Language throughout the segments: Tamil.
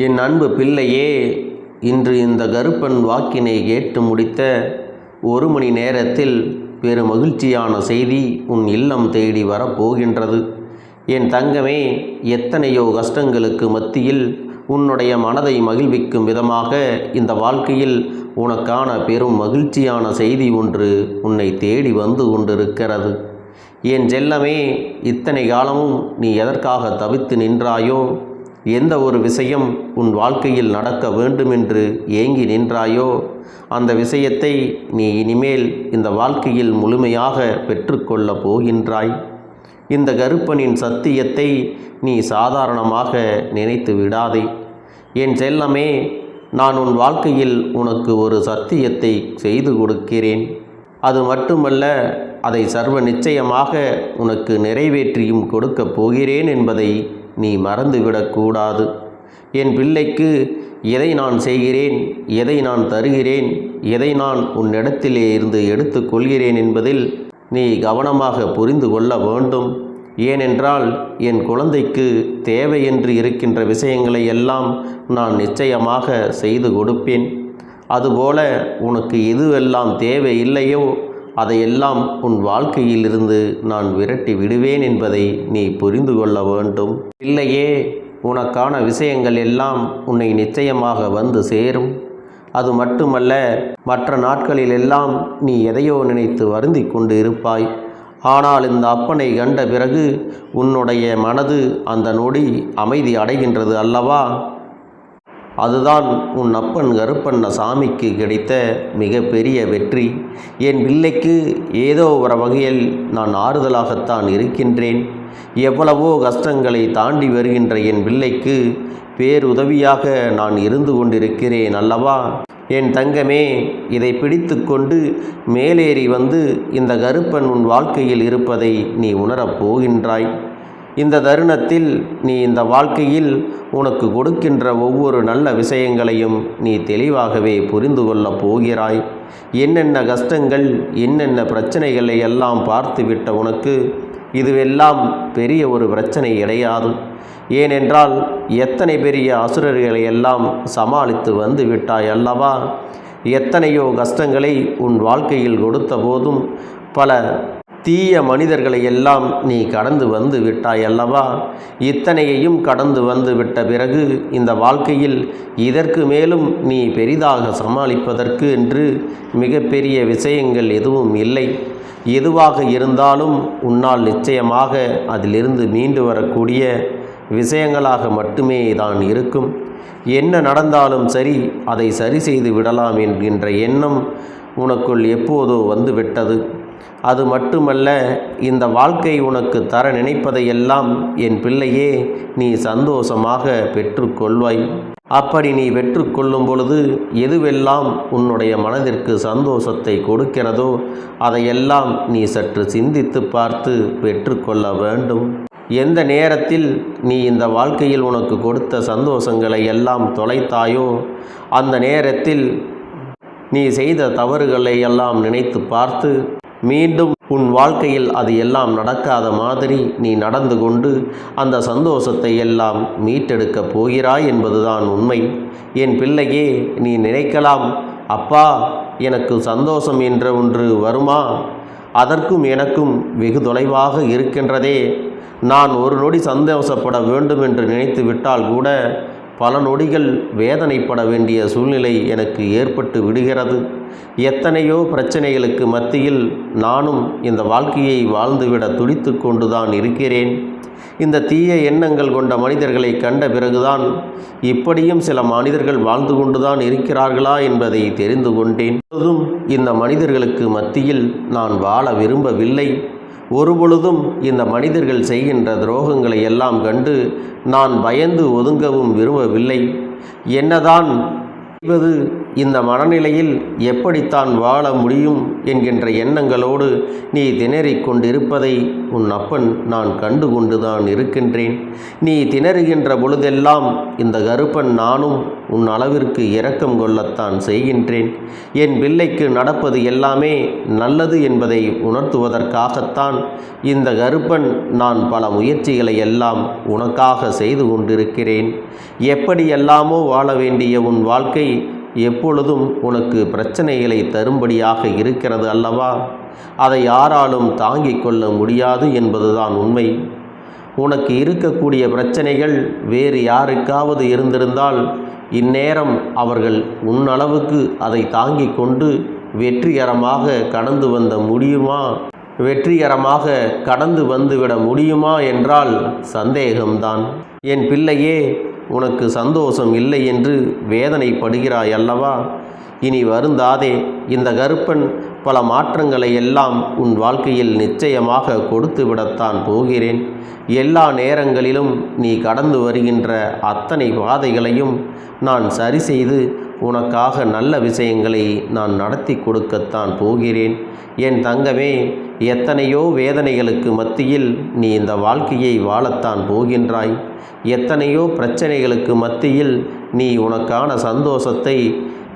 என் அன்பு பிள்ளையே இன்று இந்த கருப்பன் வாக்கினை கேட்டு முடித்த ஒரு மணி நேரத்தில் பெரு மகிழ்ச்சியான செய்தி உன் இல்லம் தேடி வரப்போகின்றது. என் தங்கமே எத்தனையோ கஷ்டங்களுக்கு மத்தியில் உன்னுடைய மனதை மகிழ்விக்கும் விதமாக இந்த வாழ்க்கையில் உனக்கான பெரும் மகிழ்ச்சியான செய்தி ஒன்று உன்னை தேடி வந்து கொண்டிருக்கிறது. என் செல்லமே இத்தனை காலமும் நீ எதற்காக தவித்து நின்றாயோ எந்த ஒரு விஷயம் உன் வாழ்க்கையில் நடக்க வேண்டுமென்று ஏங்கி நின்றாயோ அந்த விஷயத்தை நீ இனிமேல் இந்த வாழ்க்கையில் முழுமையாக பெற்றுக்கொள்ளப் போகின்றாய். இந்த கருப்பனின் சத்தியத்தை நீ சாதாரணமாக நினைத்து விடாதே. என் செல்லமே நான் உன் வாழ்க்கையில் உனக்கு ஒரு சத்தியத்தை செய்து கொடுக்கிறேன். அது மட்டுமல்ல அதை சர்வ நிச்சயமாக உனக்கு நிறைவேற்றியும் கொடுக்கப் போகிறேன் என்பதை நீ மறந்துவிடக்கூடாது. என் பிள்ளைக்கு எதை நான் செய்கிறேன் எதை நான் தருகிறேன் எதை நான் உன்னிடத்திலே இருந்து எடுத்துக்கொள்கிறேன் என்பதில் நீ கவனமாக புரிந்து கொள்ள வேண்டும். ஏனென்றால் என் குழந்தைக்கு தேவையென்று இருக்கின்ற விஷயங்களை எல்லாம் நான் நிச்சயமாக செய்து கொடுப்பேன். அதுபோல உனக்கு எதுவெல்லாம் தேவை இல்லையோ அதையெல்லாம் உன் வாழ்க்கையிலிருந்து நான் விரட்டி விடுவேன் என்பதை நீ புரிந்து கொள்ள வேண்டும். இல்லையே உனக்கான விஷயங்கள் எல்லாம் உன்னை நிச்சயமாக வந்து சேரும். அது மட்டுமல்ல மற்ற நாட்களிலெல்லாம் நீ எதையோ நினைத்து வருந்தி கொண்டு இருப்பாய் ஆனால் இந்த அப்பனை கண்ட பிறகு உன்னுடைய மனது அந்த நொடி அமைதி அடைகின்றது அல்லவா? அதுதான் உன் அப்பன் கருப்பண்ண சாமிக்கு கிடைத்த மிகப்பெரிய வெற்றி. என் பிள்ளைக்கு ஏதோ ஒரு வகையில் நான் ஆறுதலாகத்தான் இருக்கின்றேன். எவ்வளவோ கஷ்டங்களை தாண்டி வருகின்ற என் பிள்ளைக்கு பேருதவியாக நான் இருந்து கொண்டிருக்கிறேன் அல்லவா? என் தங்கமே இதை பிடித்து கொண்டு மேலேறி வந்து இந்த கருப்பன் உன் வாழ்க்கையில் இருப்பதை நீ உணரப் போகின்றாய். இந்த தருணத்தில் நீ இந்த வாழ்க்கையில் உனக்கு கொடுக்கின்ற ஒவ்வொரு நல்ல விஷயங்களையும் நீ தெளிவாகவே புரிந்து கொள்ளப் போகிறாய். என்னென்ன கஷ்டங்கள் என்னென்ன பிரச்சனைகளை எல்லாம் பார்த்துவிட்ட உனக்கு இதுவெல்லாம் பெரிய ஒரு பிரச்சனை கிடையாது. ஏனென்றால் எத்தனை பெரிய அசுரர்களை எல்லாம் சமாளித்து வந்து விட்டாய் அல்லவா? எத்தனையோ கஷ்டங்களை உன் வாழ்க்கையில் கொடுத்த போதும் பல தீய மனிதர்களை எல்லாம் நீ கடந்து வந்து விட்டாய் அல்லவா இத்தனையையும் கடந்து வந்து விட்ட பிறகு இந்த வாழ்க்கையில் இதற்கு மேலும் நீ பெரிதாக சமாளிப்பதற்கு என்று மிகப்பெரிய விஷயங்கள் எதுவும் இல்லை. எதுவாக இருந்தாலும் உன்னால் நிச்சயமாக அதிலிருந்து மீண்டு வரக்கூடிய விஷயங்களாக மட்டுமே தான் இருக்கும். என்ன நடந்தாலும் சரி அதை சரி செய்து விடலாம் என்கின்ற எண்ணம் உனக்குள் எப்போதோ வந்துவிட்டது. அது மட்டுமல்ல இந்த வாழ்க்கை உனக்கு தர நினைப்பதையெல்லாம் என் பிள்ளையே நீ சந்தோஷமாக பெற்றுக்கொள்வாய். அப்படி நீ பெற்றுக்கொள்ளும் பொழுது எதுவெல்லாம் உன்னுடைய மனதிற்கு சந்தோஷத்தை கொடுக்கிறதோ அதையெல்லாம் நீ சற்று சிந்தித்து பார்த்து பெற்றுக்கொள்ள வேண்டும். எந்த நேரத்தில் நீ இந்த வாழ்க்கையில் உனக்கு கொடுத்த சந்தோஷங்களை எல்லாம் தொலைத்தாயோ அந்த நேரத்தில் நீ செய்த தவறுகளை எல்லாம் நினைத்து பார்த்து மீண்டும் உன் வாழ்க்கையில் அது எல்லாம் நடக்காத மாதிரி நீ நடந்து கொண்டு அந்த சந்தோஷத்தை எல்லாம் மீட்டெடுக்கப் போகிறாய் என்பதுதான் உண்மை. என் பிள்ளையே நீ நினைக்கலாம் அப்பா எனக்கு சந்தோஷம் என்ற ஒன்று வருமா? அதற்கும் எனக்கும் வெகு தொலைவாக இருக்கின்றதே. நான் ஒரு நொடி சந்தோஷப்பட வேண்டும் என்று நினைத்து விட்டால் கூட பல நொடிகள் வேதனைப்பட வேண்டிய சூழ்நிலை எனக்கு ஏற்பட்டு விடுகிறது. எத்தனையோ பிரச்சனைகளுக்கு மத்தியில் நானும் இந்த வாழ்க்கையை வாழ்ந்துவிட துடித்து கொண்டுதான் இருக்கிறேன். இந்த தீய எண்ணங்கள் கொண்ட மனிதர்களை கண்ட பிறகுதான் இப்படியும் சில மனிதர்கள் வாழ்ந்து கொண்டுதான் இருக்கிறார்களா என்பதை தெரிந்து கொண்டேன். இந்த மனிதர்களுக்கு மத்தியில் நான் வாழ விரும்பவில்லை. ஒருபொழுதும் இந்த மனிதர்கள் செய்கின்ற துரோகங்களை எல்லாம் கண்டு நான் பயந்து ஒதுங்கவும் விரும்பவில்லை. என்னதான் செய்வது இந்த மனநிலையில் எப்படித்தான் வாழ முடியும் என்கின்ற எண்ணங்களோடு நீ திணறிக் கொண்டிருப்பதை உன் அப்பன் நான் கண்டு கொண்டுதான் இருக்கின்றேன். நீ திணறுகின்ற பொழுதெல்லாம் இந்த கருப்பன் நானும் உன் அளவிற்கு இரக்கம் கொள்ளத்தான் செய்கின்றேன். என் பிள்ளைக்கு நடப்பது எல்லாமே நல்லது என்பதை உணர்த்துவதற்காகத்தான் இந்த கருப்பன் நான் பல முயற்சிகளை எல்லாம் உனக்காக செய்து கொண்டிருக்கிறேன். எப்படியெல்லாமோ வாழ வேண்டிய உன் வாழ்க்கை எப்பொழுதும் உனக்கு பிரச்சனைகளை தரும்படியாக இருக்கிறது அல்லவா? அதை யாராலும் தாங்கிக் கொள்ள முடியாது என்பதுதான் உண்மை. உனக்கு இருக்கக்கூடிய பிரச்சனைகள் வேறு யாருக்காவது இருந்திருந்தால் இந்நேரம் அவர்கள் உன்னளவுக்கு அதை தாங்கிக் கொண்டு வெற்றிகரமாக கடந்து வந்த முடியுமா? வெற்றிகரமாக கடந்து வந்துவிட முடியுமா என்றால் சந்தேகம்தான். என் பிள்ளையே உனக்கு சந்தோஷம் இல்லை என்று வேதனைப்படுகிறாய் அல்லவா? இனி வருந்தாதே இந்த கருப்பன் பல மாற்றங்களை எல்லாம் உன் வாழ்க்கையில் நிச்சயமாக கொடுத்து விடத்தான் போகிறேன். எல்லா நேரங்களிலும் நீ கடந்து வருகின்ற அத்தனை பாதைகளையும் நான் சரி செய்து உனக்காக நல்ல விஷயங்களை நான் நடத்தி கொடுக்கத்தான் போகிறேன். என் தங்கமே எத்தனையோ வேதனைகளுக்கு மத்தியில் நீ இந்த வாழ்க்கையை வாழத்தான் போகின்றாய். எத்தனையோ பிரச்சனைகளுக்கு மத்தியில் நீ உனக்கான சந்தோஷத்தை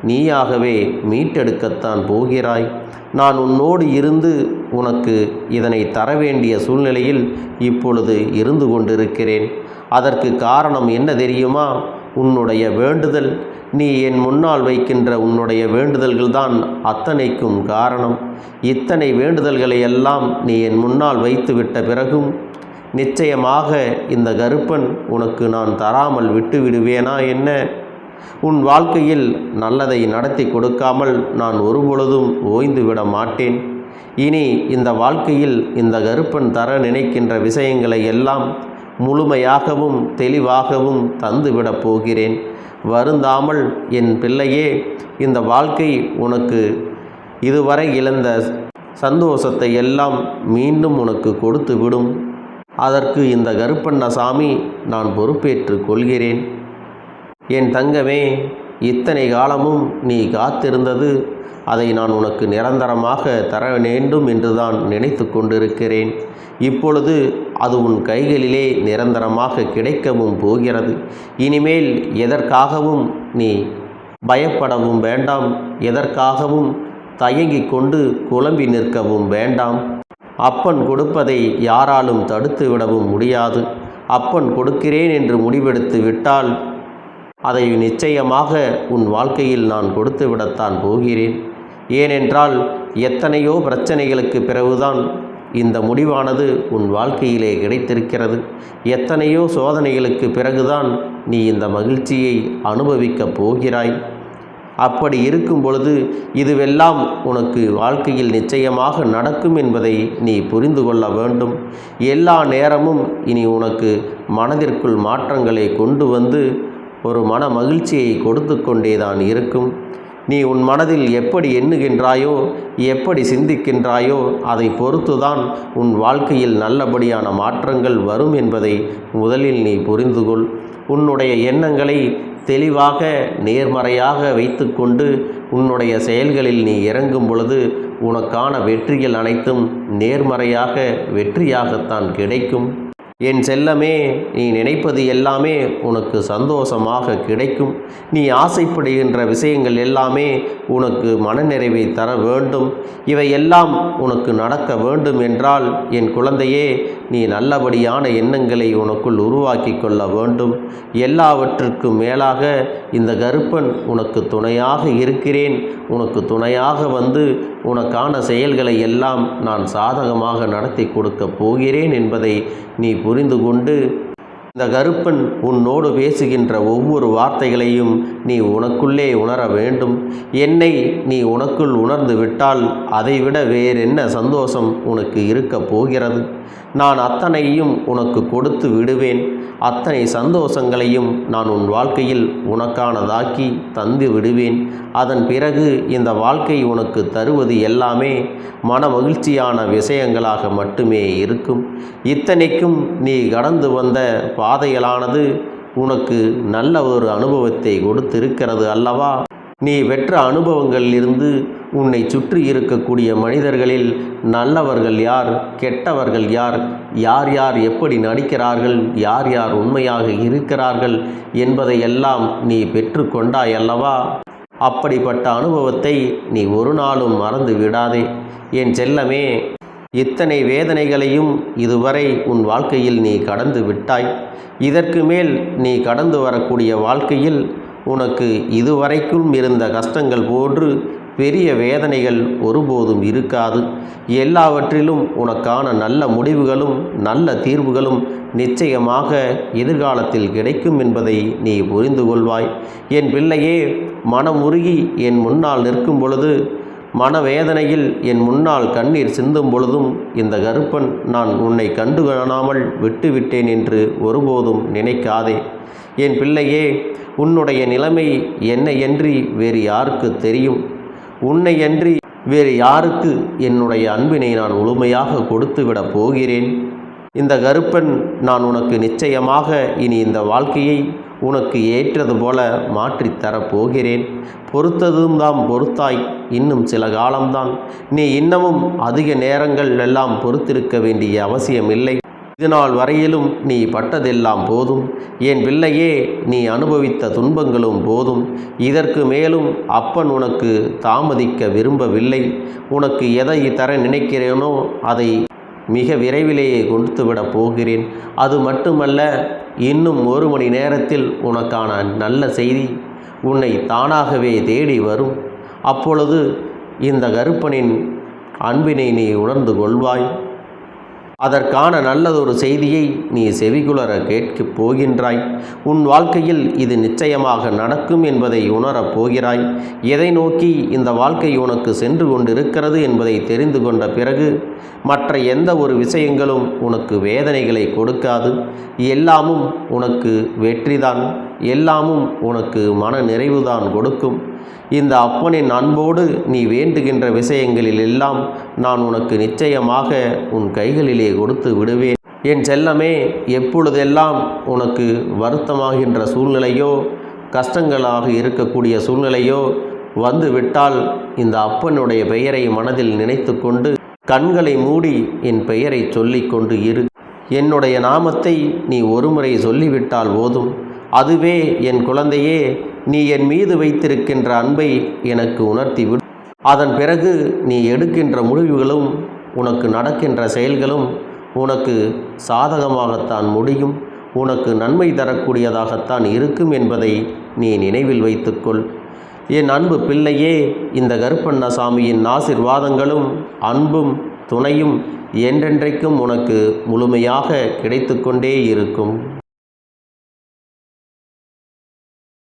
நீயாகவே மீட்டெடுக்கத்தான் போகிறாய். நான் உன்னோடு இருந்து உனக்கு இதனை தர வேண்டிய சூழ்நிலையில் இப்பொழுது இருந்து கொண்டிருக்கிறேன். அதற்கு காரணம் என்ன தெரியுமா? உன்னுடைய வேண்டுதல். நீ என் முன்னால் வைக்கின்ற உன்னுடைய வேண்டுதல்கள்தான் அத்தனைக்கும் காரணம். இத்தனை வேண்டுதல்களை எல்லாம் நீ என் முன்னால் வைத்துவிட்ட பிறகும் நிச்சயமாக இந்த கருப்பன் உனக்கு நான் தராமல் விட்டு விடுவேனா என்ன? உன் வாழ்க்கையில் நல்லதை நடத்தி கொடுக்காமல் நான் ஒருபொழுதும் ஓய்ந்து விட மாட்டேன். இனி இந்த வாழ்க்கையில் இந்த கருப்பன் தர நினைக்கின்ற விஷயங்களை எல்லாம் முழுமையாகவும் தெளிவாகவும் தந்துவிடப் போகிறேன். வருந்தாமல் என் பிள்ளையே இந்த வாழ்க்கை உனக்கு இதுவரை இழந்த சந்தோஷத்தை எல்லாம் மீண்டும் உனக்கு கொடுத்து விடும். அதற்கு இந்த கருப்பண்ணசாமி நான் பொறுப்பேற்று கொள்கிறேன். என் தங்கமே இத்தனை காலமும் நீ காத்திருந்தது. அதை நான் உனக்கு நிரந்தரமாக தர வேண்டும் என்றுதான் நினைத்து கொண்டிருக்கிறேன். இப்பொழுது அது உன் கைகளிலே நிரந்தரமாக கிடைக்கவும் போகிறது. இனிமேல் எதற்காகவும் நீ பயப்படவும் வேண்டாம். எதற்காகவும் தயங்கிக் கொண்டு குழம்பி நிற்கவும் வேண்டாம். அப்பன் கொடுப்பதை யாராலும் தடுத்து விடவும் முடியாது. அப்பன் கொடுக்கிறேன் என்று முடிவெடுத்து விட்டால் அதை நிச்சயமாக உன் வாழ்க்கையில் நான் கொடுத்து விடத்தான் போகிறேன். ஏனென்றால் எத்தனையோ பிரச்சனைகளுக்கு பிறகுதான் இந்த முடிவானது உன் வாழ்க்கையிலே கிடைத்திருக்கிறது. எத்தனையோ சோதனைகளுக்கு பிறகுதான் நீ இந்த மகிழ்ச்சியை அனுபவிக்கப் போகிறாய். அப்படி இருக்கும் பொழுது இதுவெல்லாம் உனக்கு வாழ்க்கையில் நிச்சயமாக நடக்கும் என்பதை நீ புரிந்து கொள்ள வேண்டும். எல்லா நேரமும் இனி உனக்கு மனதிற்குள் மாற்றங்களை கொண்டு வந்து ஒரு மன மகிழ்ச்சியை கொடுத்து கொண்டேதான் இருக்கும். நீ உன் மனதில் எப்படி எண்ணுகின்றாயோ எப்படி சிந்திக்கின்றாயோ அதை பொறுத்துதான் உன் வாழ்க்கையில் நல்லபடியான மாற்றங்கள் வரும் என்பதை முதலில் நீ புரிந்து கொள் உன்னுடைய எண்ணங்களை தெளிவாக நேர்மறையாக வைத்துக்கொண்டு உன்னுடைய செயல்களில் நீ இறங்கும் பொழுது உனக்கான வெற்றிகள் அனைத்தும் நேர்மறையாக வெற்றியாகத்தான் கிடைக்கும். என் செல்லமே நீ நினைப்பது எல்லாமே உனக்கு சந்தோஷமாக கிடைக்கும். நீ ஆசைப்படுகின்ற விஷயங்கள் எல்லாமே உனக்கு மனநிறைவை தர வேண்டும். இவை எல்லாம் உனக்கு நடக்க வேண்டும் என்றால் என் குழந்தையே நீ நல்லபடியான எண்ணங்களை உனக்குள் உருவாக்கி கொள்ள வேண்டும். எல்லாவற்றுக்கும் மேலாக இந்த கருப்பன் உனக்கு துணையாக இருக்கிறேன். உனக்கு துணையாக வந்து உனக்கான செயல்களை எல்லாம் நான் சாதகமாக நடத்தி கொடுக்கப் போகிறேன் என்பதை நீ புரிந்து கொண்டு இந்த கருப்பன் உன்னோடு பேசுகின்ற ஒவ்வொரு வார்த்தைகளையும் நீ உனக்குள்ளே உணர வேண்டும். என்னை நீ உனக்குள் உணர்ந்து விட்டால் அதைவிட வேறென்ன சந்தோஷம் உனக்கு இருக்கப் போகிறது? நான் அத்தனையும் உனக்கு கொடுத்து விடுவேன். அத்தனை சந்தோஷங்களையும் நான் உன் வாழ்க்கையில் உனக்கானதாக்கி தந்து விடுவேன். அதன் பிறகு இந்த வாழ்க்கை உனக்கு தருவது எல்லாமே மன மகிழ்ச்சியான விஷயங்களாக மட்டுமே இருக்கும். இத்தனைக்கும் நீ கடந்து வந்த பாதைகளானது உனக்கு நல்ல ஒரு அனுபவத்தை கொடுத்திருக்கிறது அல்லவா? நீ பெற்ற அனுபவங்களிலிருந்து உன்னை சுற்றி இருக்கக்கூடிய மனிதர்களில் நல்லவர்கள் யார் கெட்டவர்கள் யார் யார் யார் எப்படி நடிக்கிறார்கள் யார் யார் உண்மையாக இருக்கிறார்கள் என்பதையெல்லாம் நீ பெற்றுக்கொண்டாய் அல்லவா? அப்படிப்பட்ட அனுபவத்தை நீ ஒரு நாளும் மறந்து விடாதே. என் செல்லமே இத்தனை வேதனைகளையும் இதுவரை உன் வாழ்க்கையில் நீ கடந்து விட்டாய். இதற்கு மேல் நீ கடந்து வரக்கூடிய வாழ்க்கையில் உனக்கு இதுவரைக்கும் இருந்த கஷ்டங்கள் போன்று பெரிய வேதனைகள் ஒருபோதும் இருக்காது. எல்லாவற்றிலும் உனக்கான நல்ல முடிவுகளும் நல்ல தீர்வுகளும் நிச்சயமாக எதிர்காலத்தில் கிடைக்கும் என்பதை நீ புரிந்து கொள்வாய் என் பிள்ளையே மனமுருகி என் முன்னால் நிற்கும் பொழுது மனவேதனையில் என் முன்னால் கண்ணீர் சிந்தும் பொழுதும் இந்த கருப்பன் நான் உன்னை கண்டு காணாமல் விட்டுவிட்டேன் என்று ஒருபோதும் நினைக்காதே. என் பிள்ளையே உன்னுடைய நிலைமை என்னையன்றி வேறு யாருக்கு தெரியும்? உன்னையன்றி வேறு யாருக்கு என்னுடைய அன்பினை நான் முழுமையாக கொடுத்துவிடப் போகிறேன்? இந்த கருப்பன் நான் உனக்கு நிச்சயமாக இனி இந்த வாழ்க்கையை உனக்கு ஏற்றது போல மாற்றித்தரப் போகிறேன் பொறுத்ததும் தாம் பொறுத்தாய். இன்னும் சில காலம்தான். நீ இன்னமும் அதிக நேரங்கள் எல்லாம் பொறுத்திருக்க வேண்டிய அவசியமில்லை. இதுநாள் வரையிலும் நீ பட்டதெல்லாம் போதும். என் பிள்ளையே நீ அனுபவித்த துன்பங்களும் போதும். இதற்கு மேலும் அப்பன் உனக்கு தாமதிக்க விரும்பவில்லை. உனக்கு எதை தர நினைக்கிறேனோ அதை மிக விரைவிலேயே கொடுத்துவிடப் போகிறேன். அது மட்டுமல்ல இன்னும் ஒரு மணி நேரத்தில் உனக்கான நல்ல செய்தி உன்னை தானாகவே தேடி வரும். அப்பொழுது இந்த கருப்பனின் அன்பினை நீ உணர்ந்து கொள்வாய். அதற்கான நல்லதொரு செய்தியை நீ செவிகுளர கேட்கப் போகின்றாய். உன் வாழ்க்கையில் இது நிச்சயமாக நடக்கும் என்பதை உணரப் போகிறாய். எதை நோக்கி இந்த வாழ்க்கை உனக்கு சென்று கொண்டிருக்கிறது என்பதை தெரிந்து கொண்ட பிறகு மற்ற எந்த ஒரு விஷயங்களும் உனக்கு வேதனைகளை கொடுக்காது. எல்லாமும் உனக்கு வெற்றிதான். எல்லாமும் உனக்கு மன நிறைவுதான் கொடுக்கும். இந்த அப்பனின் அன்போடு நீ வேண்டுகின்ற விஷயங்களில் எல்லாம் நான் உனக்கு நிச்சயமாக உன் கைகளிலே கொடுத்து விடுவேன். என் செல்லமே எப்பொழுதெல்லாம் உனக்கு வருத்தமாகின்ற சூழ்நிலையோ கஷ்டங்களாக இருக்கக்கூடிய சூழ்நிலையோ வந்து விட்டால் இந்த அப்பனுடைய பெயரை மனதில் நினைத்து கொண்டு கண்களை மூடி என் பெயரை சொல்லிக்கொண்டு இரு. என்னுடைய நாமத்தை நீ ஒருமுறை சொல்லிவிட்டால் போதும். அதுவே என் குழந்தையே நீ என் மீது வைத்திருக்கின்ற அன்பை எனக்கு உணர்த்திவிடு. அதன் பிறகு நீ எடுக்கின்ற முடிவுகளும் உனக்கு நடக்கின்ற செயல்களும் உனக்கு சாதகமாகத்தான் முடியும். உனக்கு நன்மை தரக்கூடியதாகத்தான் இருக்கும் என்பதை நீ நினைவில் வைத்துக்கொள். என் அன்பு பிள்ளையே இந்த கருப்பண்ண சாமியின் ஆசிர்வாதங்களும் அன்பும் துணையும் என்றென்றைக்கும் உனக்கு முழுமையாக கிடைத்து கொண்டே இருக்கும்.